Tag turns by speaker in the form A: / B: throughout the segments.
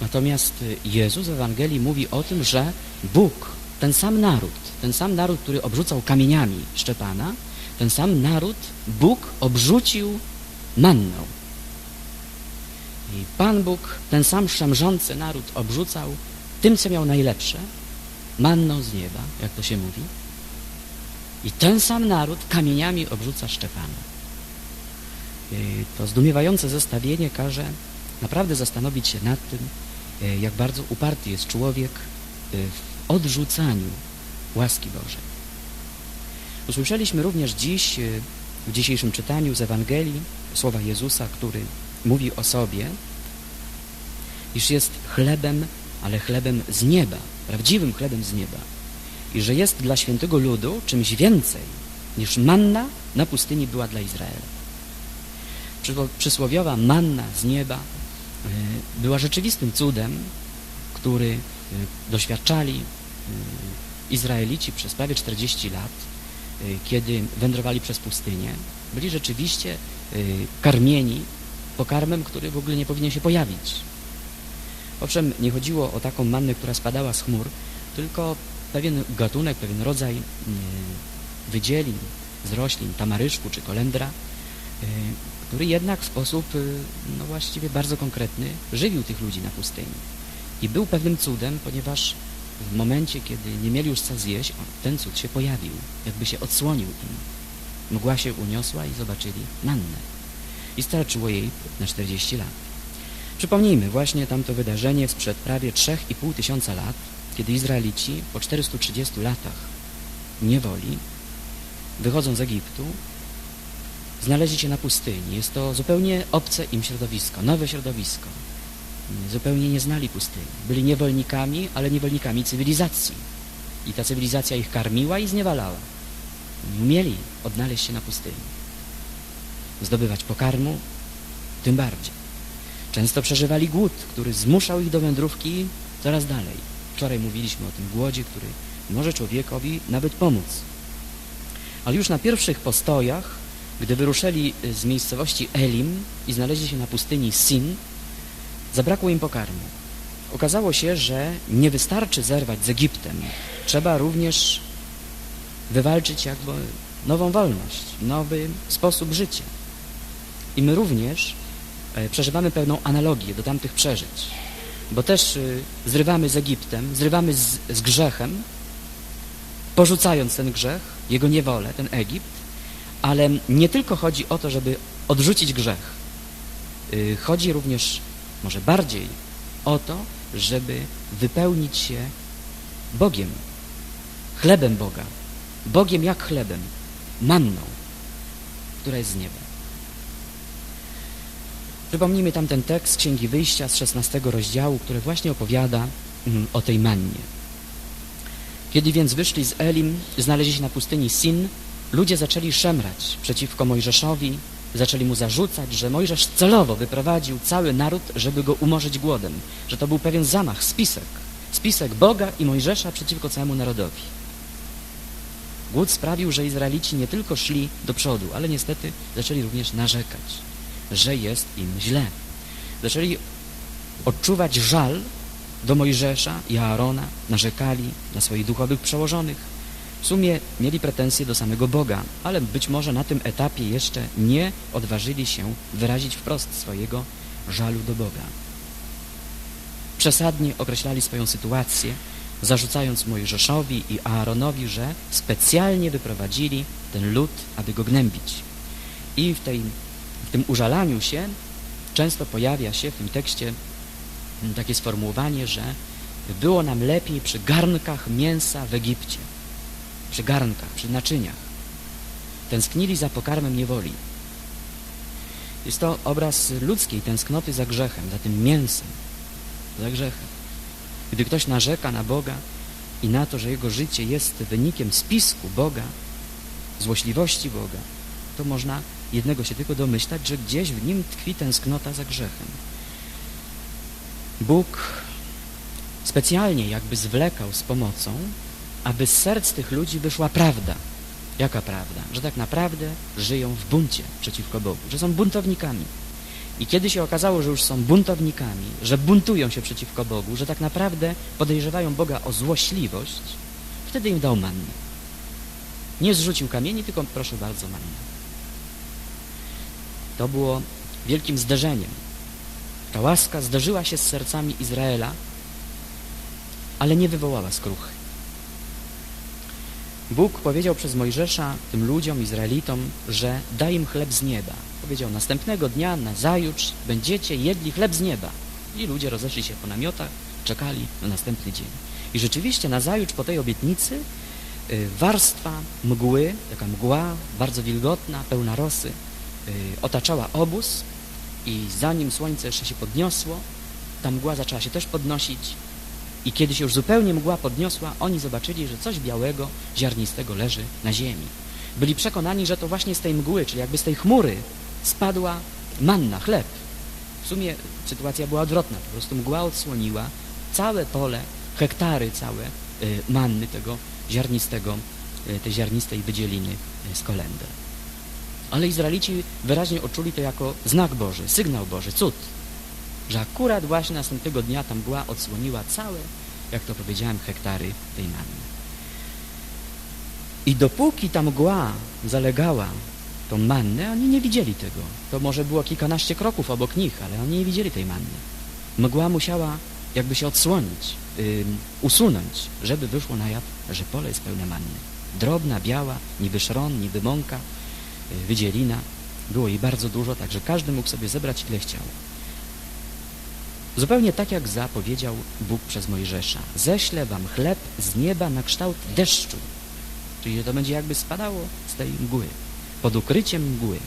A: Natomiast Jezus w Ewangelii mówi o tym, że Bóg, ten sam naród, ten sam naród, który obrzucał kamieniami Szczepana, ten sam naród Bóg obrzucił manną. I Pan Bóg, ten sam szemrzący naród obrzucał tym, co miał najlepsze, manną z nieba, jak to się mówi. I ten sam naród kamieniami obrzuca Szczepana. I To zdumiewające zestawienie każe naprawdę zastanowić się nad tym, jak bardzo uparty jest człowiek e, w odrzucaniu łaski Bożej. Usłyszeliśmy również dziś e, w dzisiejszym czytaniu z Ewangelii słowa Jezusa, który mówi o sobie, iż jest chlebem, ale chlebem z nieba, prawdziwym chlebem z nieba i że jest dla świętego ludu czymś więcej niż manna na pustyni była dla Izraela. Przysło- Przysłowiowa manna z nieba e, była rzeczywistym cudem, który e, doświadczali e, Izraelici przez prawie 40 lat, e, kiedy wędrowali przez pustynię. Byli rzeczywiście e, karmieni pokarmem, który w ogóle nie powinien się pojawić. Owszem, nie chodziło o taką mannę, która spadała z chmur, tylko pewien gatunek, pewien rodzaj wydzielin z roślin, tamaryszku czy kolendra, który jednak w sposób y, no właściwie bardzo konkretny żywił tych ludzi na pustyni. I był pewnym cudem, ponieważ w momencie, kiedy nie mieli już co zjeść, ten cud się pojawił, jakby się odsłonił im. Mgła się uniosła i zobaczyli mannę. I starczyło jej na 40 lat. Przypomnijmy właśnie tamto wydarzenie sprzed prawie 3,5 tysiąca lat, kiedy Izraelici po 430 latach niewoli, wychodząc z Egiptu, znaleźli się na pustyni. Jest to zupełnie obce im środowisko, nowe środowisko. Zupełnie nie znali pustyni. Byli niewolnikami, ale niewolnikami cywilizacji. I ta cywilizacja ich karmiła i zniewalała. Nie umieli odnaleźć się na pustyni. Zdobywać pokarmu tym bardziej. Często przeżywali głód, który zmuszał ich do wędrówki coraz dalej. Wczoraj mówiliśmy o tym głodzie, który może człowiekowi nawet pomóc. Ale już na pierwszych postojach, gdy wyruszyli z miejscowości Elim i znaleźli się na pustyni Sin, zabrakło im pokarmu. Okazało się, że nie wystarczy zerwać z Egiptem. Trzeba również wywalczyć jakby nową wolność, nowy sposób życia. I my również e, przeżywamy pewną analogię do tamtych przeżyć bo też y, zrywamy z Egiptem, zrywamy z, z grzechem, porzucając ten grzech, jego niewolę, ten Egipt, ale nie tylko chodzi o to, żeby odrzucić grzech. Y, Chodzi również, może bardziej, o to, żeby wypełnić się Bogiem, chlebem Boga, Bogiem jak chlebem, manną, która jest z nieba. Przypomnijmy tamten tekst Księgi Wyjścia z 16 rozdziału, który właśnie opowiada mm, o tej mannie. Kiedy więc wyszli z Elim, znaleźli się na pustyni Sin, ludzie zaczęli szemrać przeciwko Mojżeszowi, zaczęli mu zarzucać, że Mojżesz celowo wyprowadził cały naród, żeby go umorzyć głodem, że to był pewien zamach, spisek, spisek Boga i Mojżesza przeciwko całemu narodowi. Głód sprawił, że Izraelici nie tylko szli do przodu, ale niestety zaczęli również narzekać że jest im źle. Zaczęli odczuwać żal do Mojżesza i Aarona, narzekali na swoich duchowych przełożonych. W sumie mieli pretensje do samego Boga, ale być może na tym etapie jeszcze nie odważyli się wyrazić wprost swojego żalu do Boga. Przesadnie określali swoją sytuację, zarzucając Mojżeszowi i Aaronowi, że specjalnie wyprowadzili ten lud, aby go gnębić. I w tej w tym użalaniu się często pojawia się w tym tekście takie sformułowanie, że było nam lepiej przy garnkach mięsa w Egipcie, przy garnkach, przy naczyniach. Tęsknili za pokarmem niewoli. Jest to obraz ludzkiej tęsknoty za grzechem, za tym mięsem, za grzechem. Gdy ktoś narzeka na Boga i na to, że jego życie jest wynikiem spisku Boga, złośliwości Boga, to można jednego się tylko domyślać, że gdzieś w nim tkwi tęsknota za grzechem. Bóg specjalnie jakby zwlekał z pomocą, aby z serc tych ludzi wyszła prawda. Jaka prawda? Że tak naprawdę żyją w buncie przeciwko Bogu, że są buntownikami. I kiedy się okazało, że już są buntownikami, że buntują się przeciwko Bogu, że tak naprawdę podejrzewają Boga o złośliwość, wtedy im dał mannę. Nie zrzucił kamieni, tylko proszę bardzo mannę. To było wielkim zderzeniem. Ta łaska zderzyła się z sercami Izraela, ale nie wywołała skruchy. Bóg powiedział przez Mojżesza tym ludziom, Izraelitom, że da im chleb z nieba. Powiedział, następnego dnia, na zajutrz będziecie jedli chleb z nieba. I ludzie rozeszli się po namiotach, czekali na następny dzień. I rzeczywiście na zajutrz po tej obietnicy y, warstwa mgły, taka mgła bardzo wilgotna, pełna rosy, y, otaczała obóz i zanim słońce jeszcze się podniosło, ta mgła zaczęła się też podnosić i kiedy się już zupełnie mgła podniosła, oni zobaczyli, że coś białego, ziarnistego leży na ziemi. Byli przekonani, że to właśnie z tej mgły, czyli jakby z tej chmury spadła manna, chleb. W sumie sytuacja była odwrotna, po prostu mgła odsłoniła całe pole, hektary całe y, manny tego ziarnistego, y, tej ziarnistej wydzieliny y, z kolender. Ale Izraelici wyraźnie odczuli to jako znak Boży, sygnał Boży, cud, że akurat właśnie następnego dnia ta mgła odsłoniła całe, jak to powiedziałem, hektary tej manny. I dopóki ta mgła zalegała tą mannę, oni nie widzieli tego. To może było kilkanaście kroków obok nich, ale oni nie widzieli tej manny. Mgła musiała jakby się odsłonić, usunąć, żeby wyszło na jaw, że pole jest pełne manny. Drobna, biała, niby szron, niby mąka, yy, wydzielina. Było jej bardzo dużo, także każdy mógł sobie zebrać ile chciał. Zupełnie tak jak zapowiedział Bóg przez Mojżesza. Ześlę wam chleb z nieba na kształt deszczu. Czyli to będzie jakby spadało z tej mgły, pod ukryciem mgły.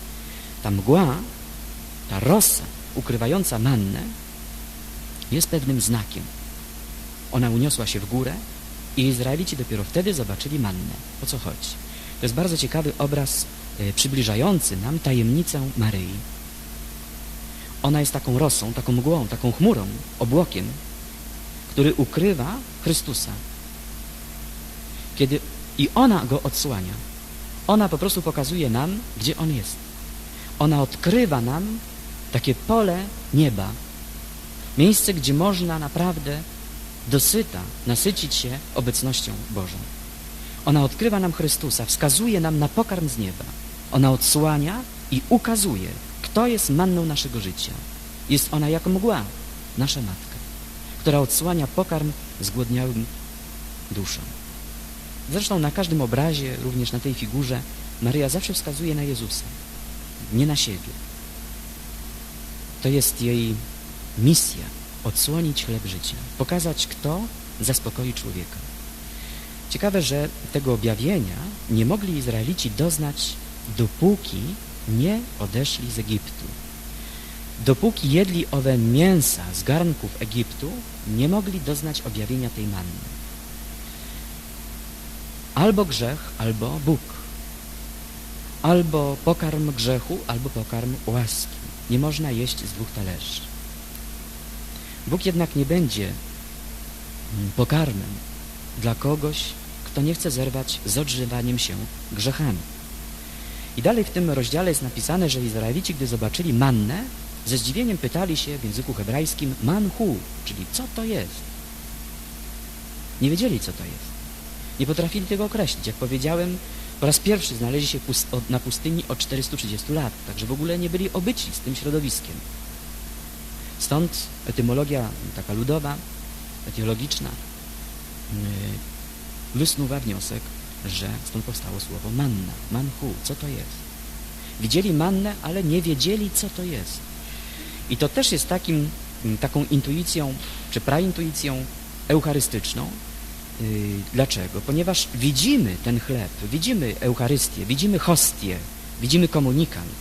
A: Ta mgła, ta rosa ukrywająca mannę jest pewnym znakiem. Ona uniosła się w górę i Izraelici dopiero wtedy zobaczyli mannę. O co chodzi? To jest bardzo ciekawy obraz e, przybliżający nam tajemnicę Maryi. Ona jest taką rosą, taką mgłą, taką chmurą, obłokiem, który ukrywa Chrystusa. Kiedy i ona go odsłania. Ona po prostu pokazuje nam, gdzie On jest. Ona odkrywa nam takie pole nieba. Miejsce, gdzie można naprawdę dosyta nasycić się obecnością Bożą. Ona odkrywa nam Chrystusa, wskazuje nam na pokarm z nieba. Ona odsłania i ukazuje kto jest manną naszego życia? Jest ona jak mgła, nasza matka, która odsłania pokarm zgłodniałym duszom. Zresztą na każdym obrazie, również na tej figurze, Maryja zawsze wskazuje na Jezusa, nie na siebie. To jest jej misja, odsłonić chleb życia, pokazać, kto zaspokoi człowieka. Ciekawe, że tego objawienia nie mogli Izraelici doznać, dopóki nie odeszli z Egiptu. Dopóki jedli owe mięsa z garnków Egiptu, nie mogli doznać objawienia tej manny. Albo grzech, albo Bóg. Albo pokarm grzechu, albo pokarm łaski. Nie można jeść z dwóch talerzy. Bóg jednak nie będzie mm, pokarmem dla kogoś, kto nie chce zerwać z odżywaniem się grzechami. I dalej w tym rozdziale jest napisane, że Izraelici, gdy zobaczyli mannę, ze zdziwieniem pytali się w języku hebrajskim manhu, czyli co to jest. Nie wiedzieli, co to jest. Nie potrafili tego określić. Jak powiedziałem, po raz pierwszy znaleźli się na pustyni od 430 lat, także w ogóle nie byli obyci z tym środowiskiem. Stąd etymologia taka ludowa, etiologiczna yy, wysnuwa wniosek, że stąd powstało słowo manna, manhu, co to jest. Widzieli mannę, ale nie wiedzieli, co to jest. I to też jest takim, mm, taką intuicją, czy praintuicją eucharystyczną. Yy, dlaczego? Ponieważ widzimy ten chleb, widzimy Eucharystię, widzimy hostię, widzimy komunikant,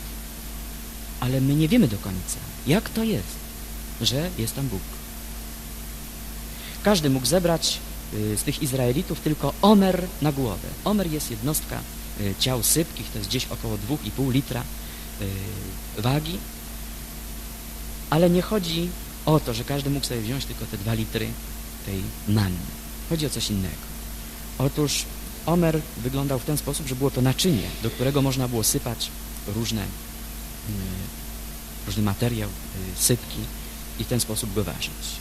A: ale my nie wiemy do końca, jak to jest, że jest tam Bóg. Każdy mógł zebrać z tych Izraelitów tylko omer na głowę. Omer jest jednostka y, ciał sypkich, to jest gdzieś około 2,5 litra y, wagi, ale nie chodzi o to, że każdy mógł sobie wziąć tylko te 2 litry tej manny. Chodzi o coś innego. Otóż omer wyglądał w ten sposób, że było to naczynie, do którego można było sypać różne różny materiał, y, sypki i w ten sposób go ważyć.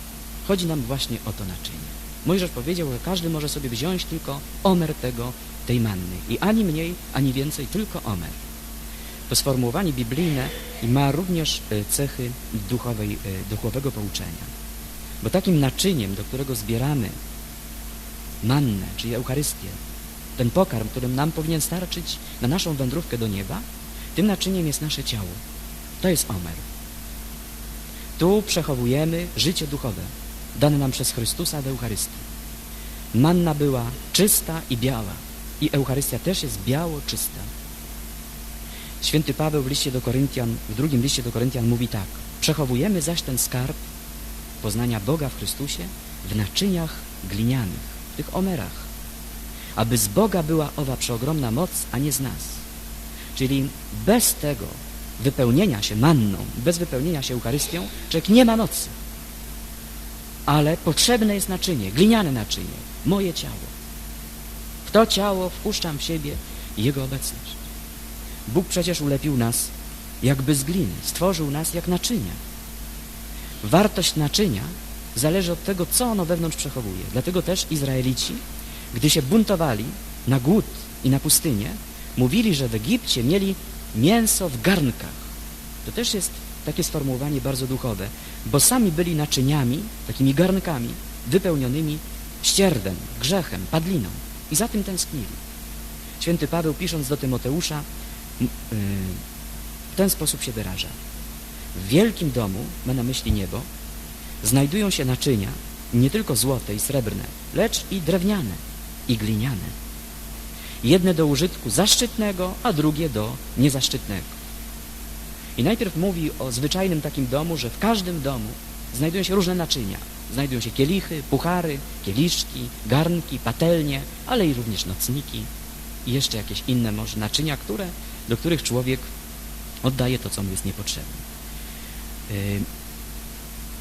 A: Chodzi nam właśnie o to naczynie. Mojżesz powiedział, że każdy może sobie wziąć tylko omer tego, tej manny. I ani mniej, ani więcej, tylko omer. To sformułowanie biblijne ma również y, cechy duchowej, y, duchowego pouczenia. Bo takim naczyniem, do którego zbieramy mannę, czyli Eucharystię, ten pokarm, którym nam powinien starczyć na naszą wędrówkę do nieba, tym naczyniem jest nasze ciało. To jest omer. Tu przechowujemy życie duchowe, dane nam przez Chrystusa w Eucharystii. Manna była czysta i biała i Eucharystia też jest biało czysta. Święty Paweł w liście do Koryntian, w drugim liście do Koryntian mówi tak. Przechowujemy zaś ten skarb poznania Boga w Chrystusie w naczyniach glinianych, w tych omerach, aby z Boga była owa przeogromna moc, a nie z nas. Czyli bez tego wypełnienia się manną, bez wypełnienia się Eucharystią, człowiek nie ma mocy. Ale potrzebne jest naczynie, gliniane naczynie, moje ciało. W to ciało wpuszczam w siebie Jego obecność. Bóg przecież ulepił nas jakby z gliny, stworzył nas jak naczynia. Wartość naczynia zależy od tego, co ono wewnątrz przechowuje. Dlatego też Izraelici, gdy się buntowali na głód i na pustynię, mówili, że w Egipcie mieli mięso w garnkach. To też jest takie sformułowanie bardzo duchowe, bo sami byli naczyniami, takimi garnkami, wypełnionymi ścierdem, grzechem, padliną i za tym tęsknili. Święty Paweł pisząc do Tymoteusza y, w ten sposób się wyraża. W wielkim domu, ma na myśli niebo, znajdują się naczynia nie tylko złote i srebrne, lecz i drewniane i gliniane. Jedne do użytku zaszczytnego, a drugie do niezaszczytnego. I najpierw mówi o zwyczajnym takim domu, że w każdym domu znajdują się różne naczynia. Znajdują się kielichy, puchary, kieliszki, garnki, patelnie, ale i również nocniki i jeszcze jakieś inne może naczynia, które, do których człowiek oddaje to, co mu jest niepotrzebne.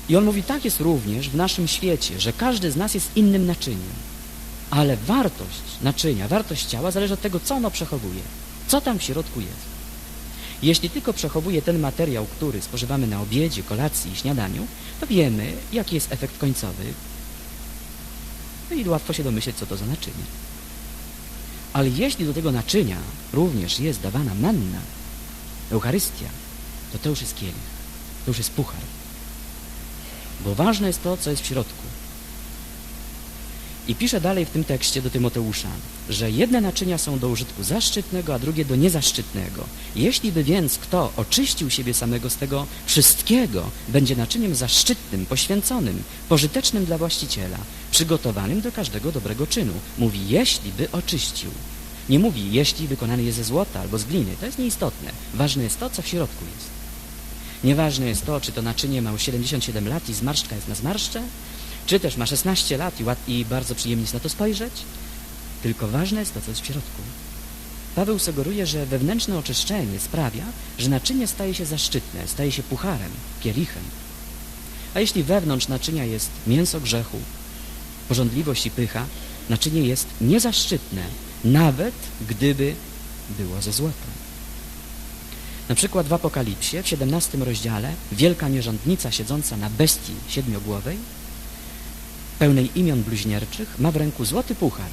A: I on mówi, tak jest również w naszym świecie, że każdy z nas jest innym naczyniem. Ale wartość naczynia, wartość ciała zależy od tego, co ono przechowuje. Co tam w środku jest. Jeśli tylko przechowuje ten materiał, który spożywamy na obiedzie, kolacji i śniadaniu, to wiemy, jaki jest efekt końcowy. No i łatwo się domyśleć, co to za naczynie. Ale jeśli do tego naczynia również jest dawana manna, Eucharystia, to to już jest kielich, to już jest puchar. Bo ważne jest to, co jest w środku. I pisze dalej w tym tekście do Tymoteusza, że jedne naczynia są do użytku zaszczytnego, a drugie do niezaszczytnego. Jeśli by więc kto oczyścił siebie samego z tego wszystkiego, będzie naczyniem zaszczytnym, poświęconym, pożytecznym dla właściciela, przygotowanym do każdego dobrego czynu. Mówi, jeśli by oczyścił. Nie mówi, jeśli wykonany jest ze złota albo z gliny. To jest nieistotne. Ważne jest to, co w środku jest. Nieważne jest to, czy to naczynie ma już 77 lat i zmarszczka jest na zmarszcze, czy też ma 16 lat i, i bardzo przyjemnie jest na to spojrzeć, tylko ważne jest to, co jest w środku. Paweł sugeruje, że wewnętrzne oczyszczenie sprawia, że naczynie staje się zaszczytne, staje się pucharem, kielichem. A jeśli wewnątrz naczynia jest mięso grzechu, porządliwość i pycha, naczynie jest niezaszczytne, nawet gdyby było ze złota. Na przykład w Apokalipsie, w 17 rozdziale, wielka nierządnica siedząca na bestii siedmiogłowej pełnej imion bluźnierczych, ma w ręku złoty puchar,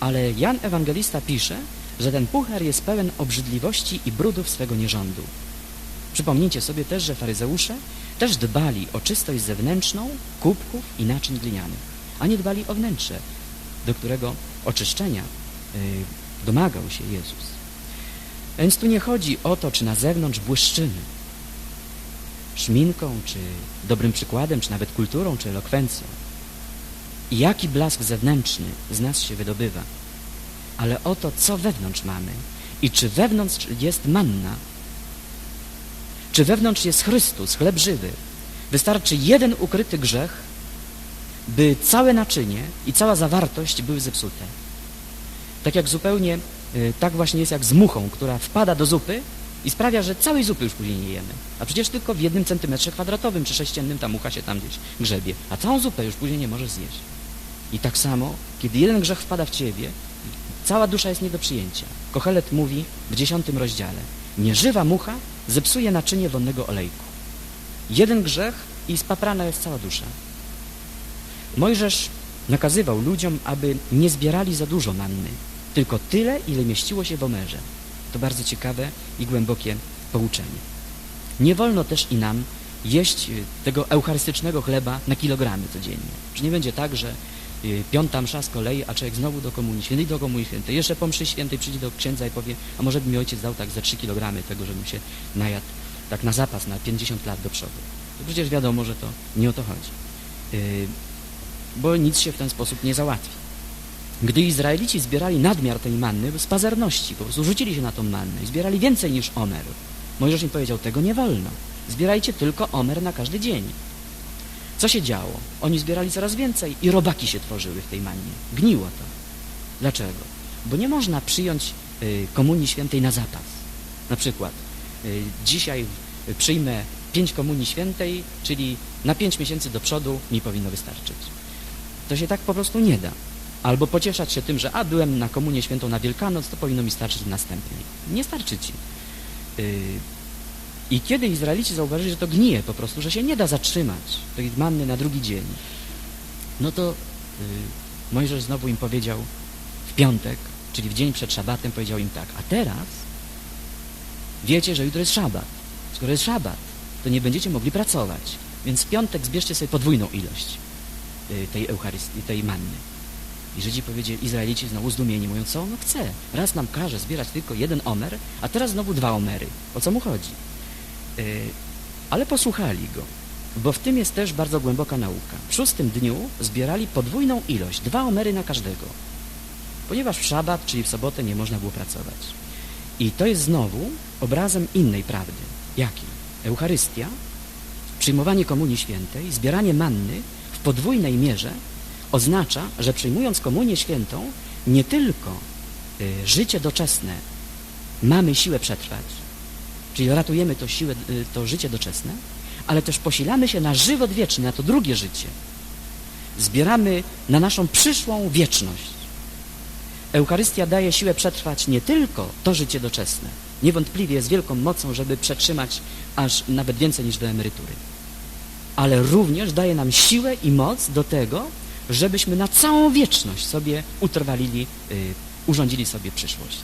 A: ale Jan Ewangelista pisze, że ten puchar jest pełen obrzydliwości i brudów swego nierządu. Przypomnijcie sobie też, że faryzeusze też dbali o czystość zewnętrzną kubków i naczyń glinianych, a nie dbali o wnętrze, do którego oczyszczenia yy, domagał się Jezus. Więc tu nie chodzi o to, czy na zewnątrz błyszczymy szminką, czy dobrym przykładem, czy nawet kulturą, czy elokwencją i jaki blask zewnętrzny z nas się wydobywa, ale o to, co wewnątrz mamy i czy wewnątrz jest manna, czy wewnątrz jest Chrystus, chleb żywy. Wystarczy jeden ukryty grzech, by całe naczynie i cała zawartość były zepsute. Tak jak zupełnie, y, tak właśnie jest jak z muchą, która wpada do zupy i sprawia, że całej zupy już później nie jemy. A przecież tylko w jednym centymetrze kwadratowym czy sześciennym ta mucha się tam gdzieś grzebie, a całą zupę już później nie możesz zjeść. I tak samo, kiedy jeden grzech wpada w ciebie, cała dusza jest nie do przyjęcia. Kochelet mówi w dziesiątym rozdziale, nieżywa mucha zepsuje naczynie wonnego olejku. Jeden grzech i spaprana jest cała dusza. Mojżesz nakazywał ludziom, aby nie zbierali za dużo manny, tylko tyle, ile mieściło się w omerze. To bardzo ciekawe i głębokie pouczenie. Nie wolno też i nam jeść y, tego eucharystycznego chleba na kilogramy codziennie. Czy nie będzie tak, że y, piąta msza z kolei, a człowiek znowu do komunii świętej, do komunii świętej, jeszcze po mszy świętej przyjdzie do księdza i powie, a może by mi ojciec dał tak ze 3 kilogramy tego, żebym się najadł tak na zapas na 50 lat do przodu. To przecież wiadomo, że to nie o to chodzi. Yy, bo nic się w ten sposób nie załatwi. Gdy Izraelici zbierali nadmiar tej manny z pazerności, po prostu rzucili się na tą mannę i zbierali więcej niż Omer. Mojżesz im powiedział, tego nie wolno. Zbierajcie tylko Omer na każdy dzień. Co się działo? Oni zbierali coraz więcej i robaki się tworzyły w tej mannie. Gniło to. Dlaczego? Bo nie można przyjąć y, komunii świętej na zapas. Na przykład y, dzisiaj y, przyjmę pięć komunii świętej, czyli na pięć miesięcy do przodu mi powinno wystarczyć. To się tak po prostu nie da. Albo pocieszać się tym, że a byłem na komunię świętą na Wielkanoc, to powinno mi starczyć następnej. Nie starczy ci. Yy, I kiedy Izraelici zauważyli, że to gnije po prostu, że się nie da zatrzymać tej manny na drugi dzień, no to yy, Mojżesz znowu im powiedział w piątek, czyli w dzień przed szabatem, powiedział im tak, a teraz wiecie, że jutro jest szabat. Skoro jest szabat, to nie będziecie mogli pracować. Więc w piątek zbierzcie sobie podwójną ilość y, tej Eucharystii, tej manny. I Żydzi powiedzieli, Izraelici znowu zdumieni, mówią, co on chce? Raz nam każe zbierać tylko jeden omer, a teraz znowu dwa omery. O co mu chodzi? Yy, ale posłuchali go, bo w tym jest też bardzo głęboka nauka. W szóstym dniu zbierali podwójną ilość, dwa omery na każdego, ponieważ w szabat, czyli w sobotę nie można było pracować. I to jest znowu obrazem innej prawdy. Jakiej? Eucharystia, przyjmowanie Komunii Świętej, zbieranie manny w podwójnej mierze oznacza, że przyjmując Komunię Świętą nie tylko y, życie doczesne mamy siłę przetrwać, czyli ratujemy to, siłę, y, to życie doczesne, ale też posilamy się na żywot wieczny, na to drugie życie. Zbieramy na naszą przyszłą wieczność. Eucharystia daje siłę przetrwać nie tylko to życie doczesne, niewątpliwie jest wielką mocą, żeby przetrzymać aż nawet więcej niż do emerytury. Ale również daje nam siłę i moc do tego, żebyśmy na całą wieczność sobie utrwalili, yy, urządzili sobie przyszłość.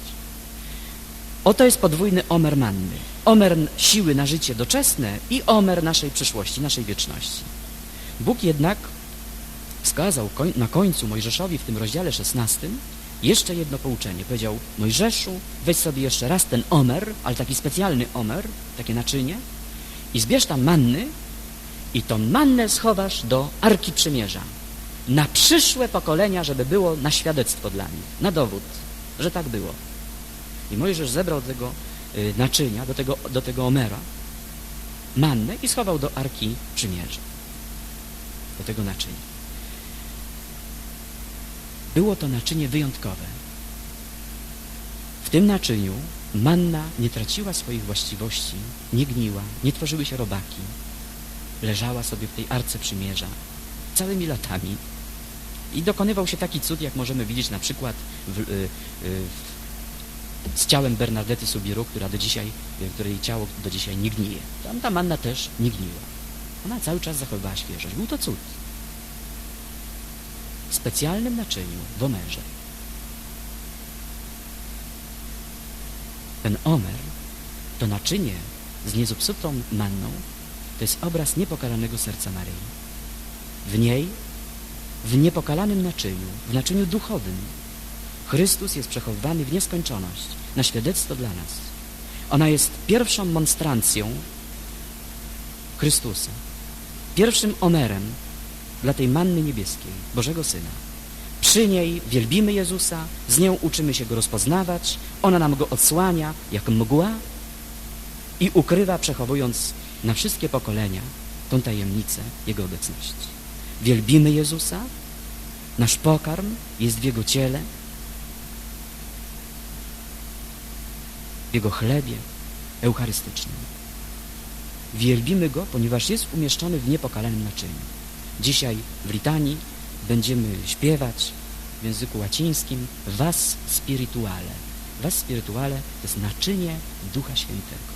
A: Oto jest podwójny omer manny. Omer siły na życie doczesne i omer naszej przyszłości, naszej wieczności. Bóg jednak wskazał koń, na końcu Mojżeszowi w tym rozdziale 16 jeszcze jedno pouczenie. Powiedział, Mojżeszu, weź sobie jeszcze raz ten omer, ale taki specjalny omer, takie naczynie i zbierz tam manny i tą mannę schowasz do Arki Przymierza. Na przyszłe pokolenia, żeby było na świadectwo dla nich, na dowód, że tak było. I Mojżesz zebrał tego y, naczynia, do tego, do tego omera, mannę i schował do Arki Przymierza. Do tego naczynia. Było to naczynie wyjątkowe. W tym naczyniu manna nie traciła swoich właściwości, nie gniła, nie tworzyły się robaki. Leżała sobie w tej arce przymierza całymi latami i dokonywał się taki cud, jak możemy widzieć na przykład w, y, y, z ciałem Bernadety Subiru, która do dzisiaj, y, której ciało do dzisiaj nie gnije. Tam ta manna też nie gniła. Ona cały czas zachowywała świeżość. Był to cud w specjalnym naczyniu, w omerze. Ten omer, to naczynie z niezepsutą manną, to jest obraz niepokalanego serca Maryi. W niej, w niepokalanym naczyniu, w naczyniu duchowym, Chrystus jest przechowywany w nieskończoność, na świadectwo dla nas. Ona jest pierwszą monstrancją Chrystusa, pierwszym omerem, dla tej manny niebieskiej, Bożego Syna. Przy niej wielbimy Jezusa, z nią uczymy się Go rozpoznawać, ona nam Go odsłania jak mgła i ukrywa, przechowując na wszystkie pokolenia tą tajemnicę Jego obecności. Wielbimy Jezusa, nasz pokarm jest w Jego ciele, w Jego chlebie eucharystycznym. Wielbimy Go, ponieważ jest umieszczony w niepokalanym naczyniu. Dzisiaj w litanii będziemy śpiewać w języku łacińskim was spirituale. Was spirituale to jest naczynie Ducha Świętego.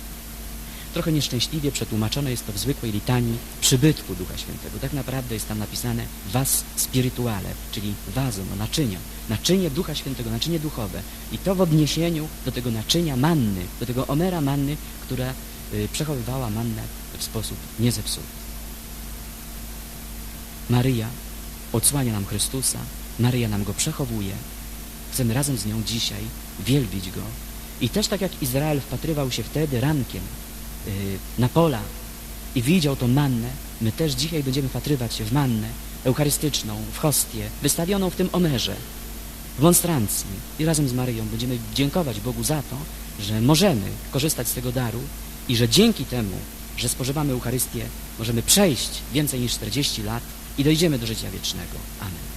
A: Trochę nieszczęśliwie przetłumaczone jest to w zwykłej litanii przybytku Ducha Świętego. Tak naprawdę jest tam napisane was spirituale, czyli wazo, no naczynia. Naczynie Ducha Świętego, naczynie duchowe. I to w odniesieniu do tego naczynia manny, do tego omera manny, która y, przechowywała mannę w sposób niezepsuty. Maryja odsłania nam Chrystusa, Maryja nam Go przechowuje. Chcemy razem z nią dzisiaj wielbić Go. I też tak jak Izrael wpatrywał się wtedy rankiem na pola i widział tą mannę, my też dzisiaj będziemy wpatrywać się w mannę eucharystyczną, w hostię, wystawioną w tym omerze, w monstrancji. I razem z Maryją będziemy dziękować Bogu za to, że możemy korzystać z tego daru i że dzięki temu, że spożywamy Eucharystię, możemy przejść więcej niż 40 lat i dojdziemy do życia wiecznego. Amen.